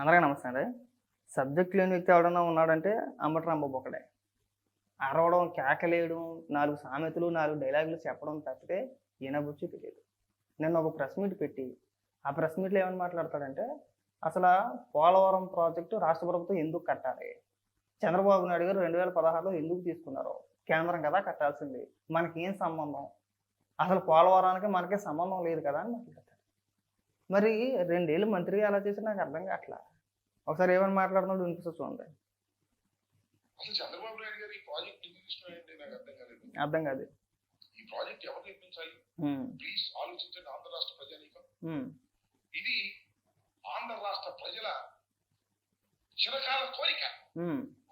అందరికీ నమస్తే అండి. సబ్జెక్ట్ లేని వ్యక్తి ఎవడన్నా ఉన్నాడంటే అంబటరాంబాబు ఒకడే. అరవడం కేకలేయడం నాలుగు సామెతలు నాలుగు డైలాగులు చెప్పడం తప్పితే ఈయనబుచ్చి తెలియదు. నేను ఒక ప్రెస్ మీట్ పెట్టి ఆ ప్రెస్ మీట్లో ఏమని మాట్లాడతాడంటే అసలు పోలవరం ప్రాజెక్టు రాష్ట్ర ప్రభుత్వం ఎందుకు కట్టాలి? చంద్రబాబు నాయుడు గారు రెండు వేల పదహారులో ఎందుకు తీసుకున్నారు? కేంద్రం కదా కట్టాల్సింది. మనకేం సంబంధం? అసలు పోలవరానికి మనకే సంబంధం లేదు కదా అని మాట్లాడతాడు. మరి రెండేళ్ళు మంత్రిగా ఎలా చేసి నాకు అర్థం కావట్లా. ఒకసారి ఏమని మాట్లాడుతున్నాడు వినిపిస్తూ చూడండి. అసలు చంద్రబాబు నాయుడు గారు ఈ ప్రాజెక్ట్ ఎందుకు తీసుకున్నారంటే నాకు అర్థం కాలేదు. అర్థం కాదు. ఈ ప్రాజెక్ట్ ఎవరు నిర్మించాలి ఉమ్, ప్లీజ్ ఆలోచించండి ఆంధ్ర రాష్ట్ర ప్రజానీకం. ఉమ్, ఇది ఆంధ్ర రాష్ట్ర ప్రజల చిరకాల కోరిక.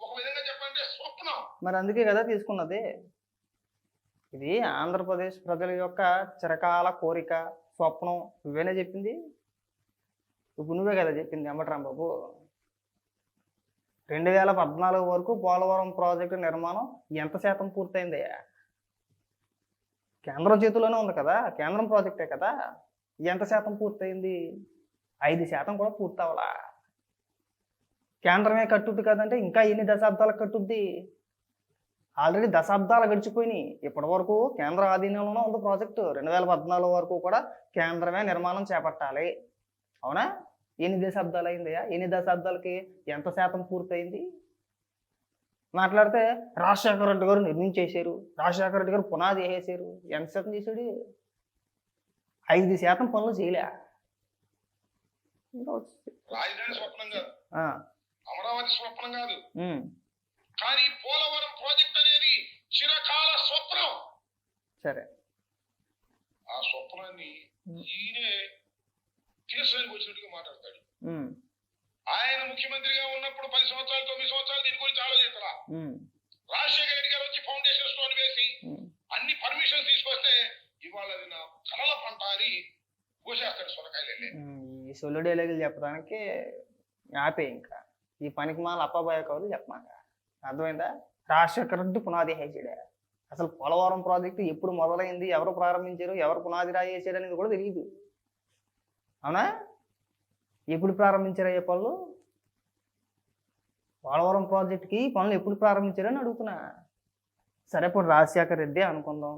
ఒక విధంగా చెప్పాలంటే స్వప్నం. మరి అందుకే కదా తీసుకున్నది. ఇది ఆంధ్రప్రదేశ్ ప్రజల యొక్క చిరకాల కోరిక స్వప్నం. నువ్వేనా చెప్పింది? ఇప్పుడు నువ్వే కదా చెప్పింది అంబటరాంబాబు రెండు వేల పద్నాలుగు వరకు పోలవరం ప్రాజెక్టు నిర్మాణం ఎంత శాతం పూర్తయింది? కేంద్రం చేతిలోనే ఉంది కదా కేంద్రం ప్రాజెక్టే కదా. ఎంత శాతం పూర్తయింది? ఐదు శాతం కూడా పూర్తవలా. కేంద్రమే కట్టుద్ది కదంటే ఇంకా ఎన్ని దశాబ్దాలు కట్టుద్ది? ఆల్రెడీ దశాబ్దాలు గడిచిపోయినాయి. ఇప్పటి వరకు కేంద్ర ఆధీనంలోనే ఉంది ప్రాజెక్టు. రెండు వేల పద్నాలుగు వరకు కూడా కేంద్రమే నిర్మాణం చేపట్టాలి. అవునా? ఎన్ని దశాబ్దాలు అయిందయ్యా ఎన్ని దశాబ్దాలకి ఎంత శాతం పూర్తయింది? మాట్లాడితే రాజశేఖర రెడ్డి గారు నిర్మించేశారు. రాజశేఖర రెడ్డి గారు పునాది వేసేసారు ఎంత శాతం చేశాడు? ఐదు శాతం పనులు చేయలే. రాజధాని స్వప్నం కాదు. ఆ, అమరావతి స్వప్నం కాదు. ఉమ్, కానీ పోలవరం ప్రాజెక్ట్ అనేది చిరకాల స్వప్నం. సరే. ఆ స్వప్నాన్ని. ఈయనే తీర్చడానికి వచ్చినట్టుగా మాట్లాడతాడు. ఆయన ముఖ్యమంత్రిగా ఉన్నప్పుడు పది సంవత్సరాలు తొమ్మిది సంవత్సరాలు దీని గురించి ఆలోచించరా రాజశేఖర రెడ్డి గారు వచ్చి ఫౌండేషన్ స్టోన్ వేసి. అన్ని పర్మిషన్స్ తీసుకొస్తే ఇవాళ అది నా కలల పంట అని కోసేస్తాడు సొరకాయలు ఈ సొల్లు డైలాగులు చెప్పడానికి ఆపే ఇంకా. ఈ పనికి మాల అప్పాబాయ కవులు చెప్పమాక. అర్థమైందా? రాజశేఖర రెడ్డి పునాది వేసాడే. అసలు పోలవరం ప్రాజెక్టు ఎప్పుడు మొదలైంది? ఎవరు ప్రారంభించారు? ఎవరు పునాది రాయి వేసాడు అనేది కూడా తెలియదు. అవునా? ఎప్పుడు ప్రారంభించారు పనులు పోలవరం ప్రాజెక్టుకి పనులు ఎప్పుడు ప్రారంభించారని అడుగుతున్నా. సరే ఇప్పుడు రాజశేఖర రెడ్డి అనుకుందాం.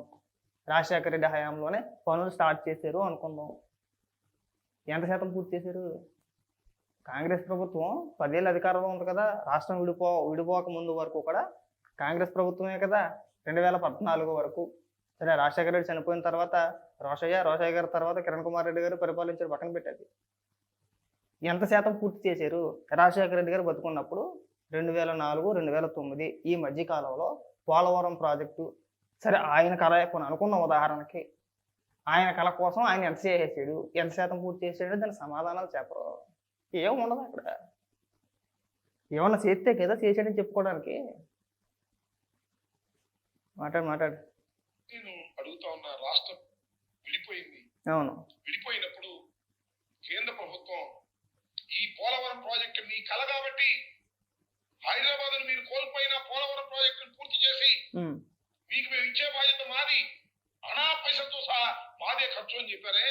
రాజశేఖర రెడ్డి హయాంలోనే పనులు స్టార్ట్ చేశారు అనుకుందాం. ఎంత శాతం పూర్తి చేశారు? కాంగ్రెస్ ప్రభుత్వం పదేళ్ళు అధికారంలో ఉంది కదా రాష్ట్రం విడిపో విడిపోక ముందు వరకు కూడా కాంగ్రెస్ ప్రభుత్వమే కదా రెండు వేల పద్నాలుగు వరకు సరే రాజశేఖర రెడ్డి చనిపోయిన తర్వాత రోషయ్య రోషయ్య గారి తర్వాత కిరణ్ కుమార్ రెడ్డి గారు పరిపాలించారు పక్కన పెట్టేది. ఎంత శాతం పూర్తి చేశారు? రాజశేఖర రెడ్డి గారు బతుకున్నప్పుడు రెండు వేల నాలుగు రెండు వేల తొమ్మిది ఈ మధ్య కాలంలో పోలవరం ప్రాజెక్టు సరే ఆయన కళ కొన్ని అనుకున్న ఉదాహరణకి ఆయన కళ కోసం ఆయన ఎంత చేసేసాడు ఎంత శాతం పూర్తి చేసాడు దాని సమాధానాలు చెప్పరు. ఏం ఉండదు అక్కడ. ఏమన్నా చేస్తే కదా చేసాడని చెప్పుకోవడానికి. మాట్లాడు మాట్లాడు. అడుగుతా ఉన్న రాష్ట్రం విడిపోయింది. అవును. విడిపోయినప్పుడు కేంద్ర ప్రభుత్వం ఈ పోలవరం ప్రాజెక్టు మీ కల కాబట్టి హైదరాబాద్ మీరు కోల్పోయిన పోలవరం ప్రాజెక్టును పూర్తి చేసి మీకు మేము ఇచ్చే బాధ్యత మాది. అనా పైసలతో సహా మాదే ఖర్చు అని చెప్పారే.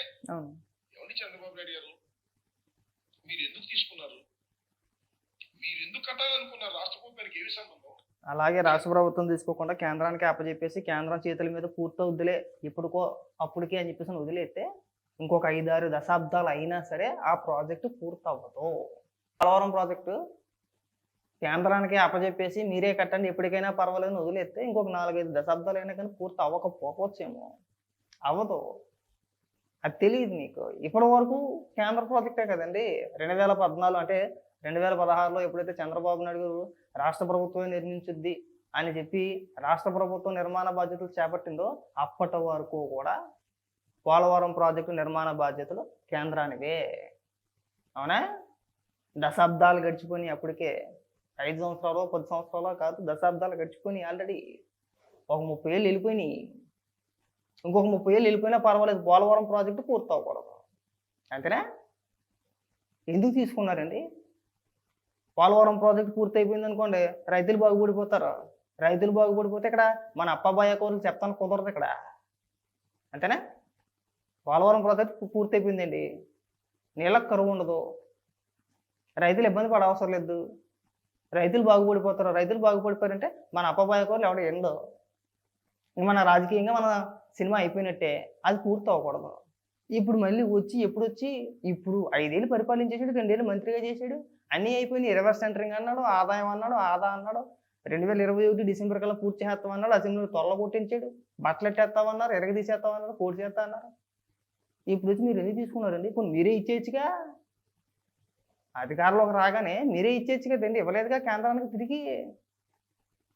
ఎవరి చంద్రబాబు నాయుడు గారు? మీరు ఎందుకు తీసుకున్నారు? మీరు ఎందుకు కట్టాలనుకున్నారు? రాష్ట్ర ప్రభుత్వానికి ఏమి సంబంధం? అలాగే రాష్ట్ర ప్రభుత్వం తీసుకోకుండా కేంద్రానికి అప్పచెప్పేసి కేంద్రం చేతుల మీద పూర్తవుద్దులే ఇప్పుడుకో అప్పటికే అని చెప్పేసి వదిలేస్తే ఇంకొక ఐదారు దశాబ్దాలు అయినా సరే ఆ ప్రాజెక్టు పూర్తవ్వదు. పోలవరం ప్రాజెక్టు కేంద్రానికి అప్పచెప్పేసి మీరే కట్టండి ఎప్పటికైనా పర్వాలేదు వదిలేస్తే ఇంకొక నాలుగైదు దశాబ్దాలు అయినా కానీ పూర్తి అవ్వకపోవచ్చేమో. అవ్వదు. అది తెలియదు నీకు. ఇప్పటి వరకు కేంద్ర ప్రాజెక్టే కదండి. రెండు వేల పద్నాలుగు అంటే రెండు వేల పదహారులో ఎప్పుడైతే చంద్రబాబు నాయుడు గారు రాష్ట్ర ప్రభుత్వమే నిర్మించుద్ది అని చెప్పి రాష్ట్ర ప్రభుత్వం నిర్మాణ బాధ్యతలు చేపట్టిందో అప్పటి వరకు కూడా పోలవరం ప్రాజెక్టు నిర్మాణ బాధ్యతలు కేంద్రానివే. అవునా? దశాబ్దాలు గడిచిపోయి అప్పటికే. ఐదు సంవత్సరాలు పది సంవత్సరాలు కాదు దశాబ్దాలు గడిచిపోయి ఆల్రెడీ ఒక ముప్పై ఏళ్ళు వెళ్ళిపోయినాయి. ఇంకొక ముప్పై ఏళ్ళు వెళ్ళిపోయినా పర్వాలేదు. పోలవరం ప్రాజెక్టు పూర్తి అవ్వకూడదు అంతేనా? ఎందుకు తీసుకున్నారండి? పోలవరం ప్రాజెక్ట్ పూర్తి అయిపోయింది అనుకోండి రైతులు బాగుపడిపోతారు. రైతులు బాగుపడిపోతే ఇక్కడ మన అప్పబాయ కోరిక చెప్తాను కుదరదు ఇక్కడ. అంతేనా? పోలవరం ప్రాజెక్ట్ పూర్తి అయిపోయిందండి. నీళ్ళకు కరువు ఉండదు. రైతులు ఇబ్బంది పడవసరం లేదు. రైతులు బాగుపడిపోతారు. రైతులు బాగుపడిపోయారంటే మన అప్పబాయకోళ్ళు ఎవడ ఎండో. మన రాజకీయంగా మన సినిమా అయిపోయినట్టే అది పూర్తి అవ్వకూడదు. ఇప్పుడు మళ్ళీ వచ్చి ఎప్పుడు వచ్చి? ఇప్పుడు ఐదేళ్ళు పరిపాలించేసాడు రెండేళ్ళు మంత్రిగా చేశాడు అన్నీ అయిపోయినాయి. రివర్స్ సెంటరింగ్ అన్నాడు ఆదాయం అన్నాడు ఆదా అన్నాడు రెండు వేల ఇరవై ఒకటి డిసెంబర్ కల్లా పూర్తి చేస్తాం అన్నాడు అసెంబ్లీ త్వరలో కొట్టించాడు బట్టలు ఎట్టేస్తామన్నారు ఎరగ తీసేస్తామన్నారు కోడి చేస్తా అన్నారు ఇప్పుడు వచ్చి మీరు ఎందుకు తీసుకున్నారండి? ఇప్పుడు మీరే ఇచ్చేయచ్చుగా. అధికారంలోకి రాగానే మీరే ఇచ్చేయచ్చు కదండి ఇవ్వలేదుగా కేంద్రానికి తిరిగి.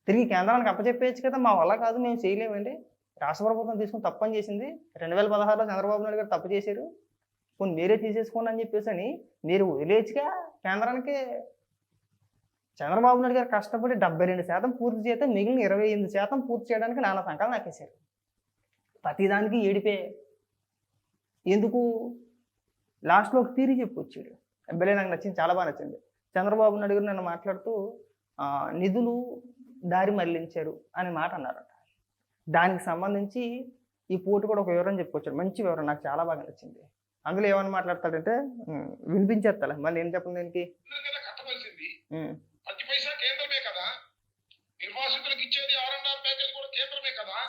తిరిగి కేంద్రానికి అప్పచెప్పేయచ్చు కదా మా వల్ల కాదు మేము చేయలేమండి. రాష్ట్ర ప్రభుత్వం తీసుకుని తప్పని చేసింది. రెండు వేల పదహారులో చంద్రబాబు నాయుడు గారు తప్పు చేశారు. కొన్ని మీరే తీసేసుకోండి అని చెప్పేసి అని మీరు వదిలేయచ్చుగా కేంద్రానికి. చంద్రబాబు నాయుడు గారు కష్టపడి డెబ్బై రెండు శాతం పూర్తి చేస్తే మిగిలిన ఇరవై ఎనిమిది శాతం పూర్తి చేయడానికి నానా సంకాలు నాకేశారు ప్రతిదానికి ఏడిపే. ఎందుకు? లాస్ట్లో ఒక తీరి చెప్పొచ్చాడు ఎమ్మెల్యే నాకు నచ్చింది చాలా బాగా నచ్చింది. చంద్రబాబు నాయుడు గారు నన్ను మాట్లాడుతూ నిధులు దారి మళ్ళించారు అనే మాట అన్నారట. దానికి సంబంధించి ఈ పోటీ కూడా ఒక వివరం చెప్పుకొచ్చాడు మంచి వివరం నాకు చాలా బాగా నచ్చింది. అందులో ఏమని మాట్లాడతాడంటే ఉమ్, వినిపించేస్తాలే. మళ్ళీ ఏం చెప్పను దీనికి?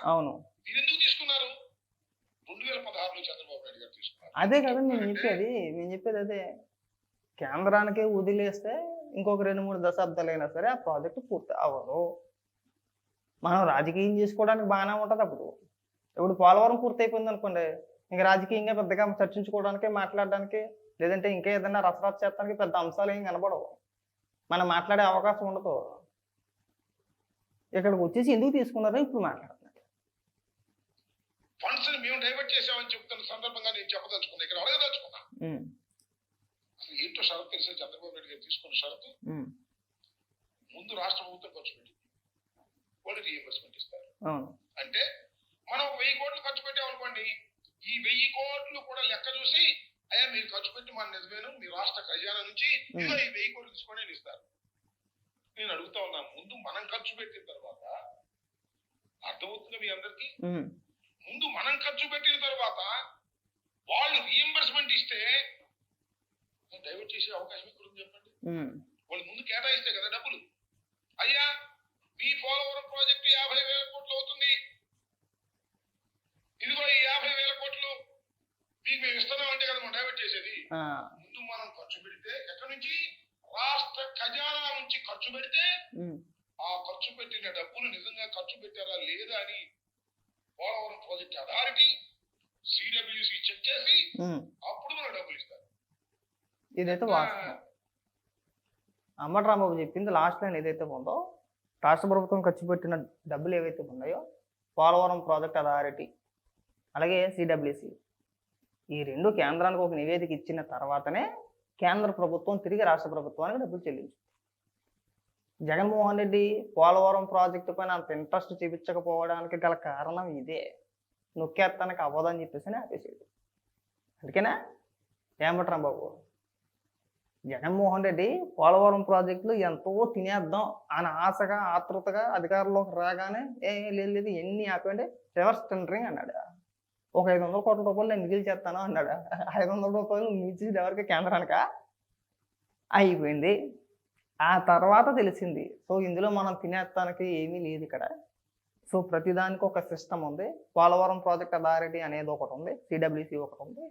అవును. అదే కదా మేము చెప్పేది. మేము చెప్పేది అదే. కేంద్రానికే వదిలేస్తే ఇంకొక రెండు మూడు దశాబ్దాలు అయినా సరే ఆ ప్రాజెక్ట్ పూర్తి అవ్వదు. మనం రాజకీయం చేసుకోవడానికి బాగానే ఉంటుంది అప్పుడు. ఇప్పుడు పోలవరం పూర్తి అయిపోయింది అనుకోండి ఇంకా రాజకీయంగా పెద్దగా చర్చించుకోవడానికి మాట్లాడడానికి లేదంటే ఇంకా ఏదైనా రసరస చేస్తానికి పెద్ద అంశాలు ఏం కనపడవు మనం మాట్లాడే అవకాశం ఉండదు. ఇక్కడికి వచ్చేసి ఎందుకు తీసుకున్నారో ఇప్పుడు మాట్లాడుతున్నారు. ఫండ్స్ మేము డైవర్ట్ చేసామని చెప్తున్న సందర్భంగా నేను చెప్పదలుచుకున్నా ఇక్కడ అడగదలుచుకున్నా. ఏంటో షరతు తెలిసే చంద్రబాబు నాయుడు గారు తీసుకున్న షరతు ముందు రాష్ట్ర ప్రభుత్వం ఖర్చు పెట్టింది. వాళ్ళు రీఎంబర్స్మెంట్ ఇస్తారు. అంటే మనం ఒక వెయ్యి కోట్లు ఖర్చు పెట్టామనుకోండి ఈ వెయ్యి కోట్లు కూడా లెక్క చూసి అయ్యా మీరు ఖర్చు పెట్టి మన నిజమేను మీ రాష్ట్ర ఖజానా నుంచి ఈ వెయ్యి కోట్లు తీసుకొని ఇస్తారు నేను అడుగుతా ఉన్నా ముందు మనం ఖర్చు పెట్టిన తర్వాత అర్థమవుతుంది మీ అందరికీ? ముందు మనం ఖర్చు పెట్టిన తర్వాత వాళ్ళు రీఎంబర్స్మెంట్ ఇస్తే డైవర్ట్ చేసే అవకాశం ఎక్కడ చెప్పండి? వాళ్ళు ముందు కేటాయిస్తే కదా డబ్బులు. అయ్యా మీ పోలవరం ప్రాజెక్టు యాభై వేల కోట్లు అవుతుంది. ఇదిగో ఈ యాభై వేల కోట్లు. మీకు మేము ఇస్తున్నాం అంటే కదా మనం డైవర్ట్ చేసేది. ముందు మనం ఖర్చు పెడితే ఎక్కడి నుంచి? రాష్ట్ర ఖజానా నుంచి ఖర్చు పెడితే ఆ ఖర్చు పెట్టిన డబ్బులు నిజంగా ఖర్చు పెట్టారా లేదా అని Polavaram project authority CWC check చేసి. అప్పుడు మనకు డబ్బులు ఇస్తారు. ఇదైతే వాస్తవం. అమ్మటి రాంబాబు చెప్పింది లాస్ట్ లైన్ ఏదైతే ఉందో రాష్ట్ర ప్రభుత్వం ఖర్చు పెట్టిన డబ్బులు ఏవైతే ఉన్నాయో పోలవరం ప్రాజెక్ట్ అథారిటీ అలాగే సిడబ్ల్యూసి ఈ రెండు కేంద్రానికి ఒక నివేదిక ఇచ్చిన తర్వాతనే కేంద్ర ప్రభుత్వం తిరిగి రాష్ట్ర ప్రభుత్వానికి డబ్బులు చెల్లించు జగన్మోహన్ రెడ్డి పోలవరం ప్రాజెక్టు పైన అంత ఇంట్రెస్ట్ చూపించకపోవడానికి గల కారణం ఇదే. నొక్కేస్తానికి అవ్వదని చెప్పేసి ఆపేసాడు అందుకేనా? ఏమంటారు రాంబాబు? జగన్మోహన్ రెడ్డి పోలవరం ప్రాజెక్టులు ఎంతో తినేద్దాం అని ఆశగా ఆతృతగా అధికారంలోకి రాగానే ఏ లేదు లేదు ఎన్ని ఆపండి రివర్స్ టెండరింగ్ అన్నాడు. ఒక ఐదు వందల కోట్ల రూపాయలు నేను మిగిలి చేస్తాను అన్నాడు. ఐదు వందల రూపాయలు మించి ఎవరికి కేంద్రానిక? అయిపోయింది. ఆ తర్వాత తెలిసింది. సో ఇందులో మనం తినేస్తానికి ఏమీ లేదు ఇక్కడ. సో ప్రతిదానికి ఒక సిస్టమ్ ఉంది. పోలవరం ప్రాజెక్ట్ అథారిటీ అనేది ఒకటి ఉంది. సిడబ్ల్యూసి ఒకటి ఉంది.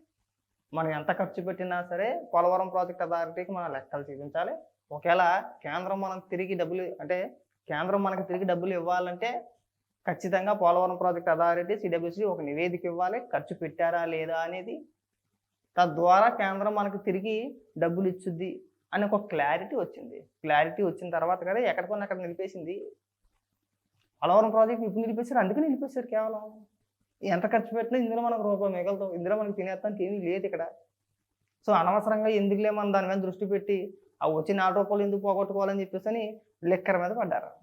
మనం ఎంత ఖర్చు పెట్టినా సరే పోలవరం ప్రాజెక్ట్ అథారిటీకి మనం లెక్కలు చూపించాలి. ఒకవేళ కేంద్రం మనం తిరిగి డబ్బులు అంటే కేంద్రం మనకి తిరిగి డబ్బులు ఇవ్వాలంటే ఖచ్చితంగా పోలవరం ప్రాజెక్ట్ అథారిటీ సిడబ్ల్యూసి ఒక నివేదిక ఇవ్వాలి. ఖర్చు పెట్టారా లేదా అనేది తద్వారా కేంద్రం మనకు తిరిగి డబ్బులు ఇచ్చుద్ది అని ఒక క్లారిటీ వచ్చింది. క్లారిటీ వచ్చిన తర్వాత కదా ఎక్కడికన్నా అక్కడ నిలిపేసింది. పోలవరం ప్రాజెక్ట్ ఇప్పుడు నిలిపేశారు అందుకే నిలిపేశారు కేవలం. ఎంత ఖర్చు పెట్టినా ఇందులో మనకు రూపాయి మిగలదు. ఇందులో మనకి తినేస్తానికి ఏమీ లేదు ఇక్కడ. సో అనవసరంగా ఎందుకులే మనం దాని మీద దృష్టి పెట్టి ఆ వచ్చి నాలుగు రూపాయలు ఎందుకు పోగొట్టుకోవాలని చెప్పేసి అని లెక్కర మీద పడ్డారు.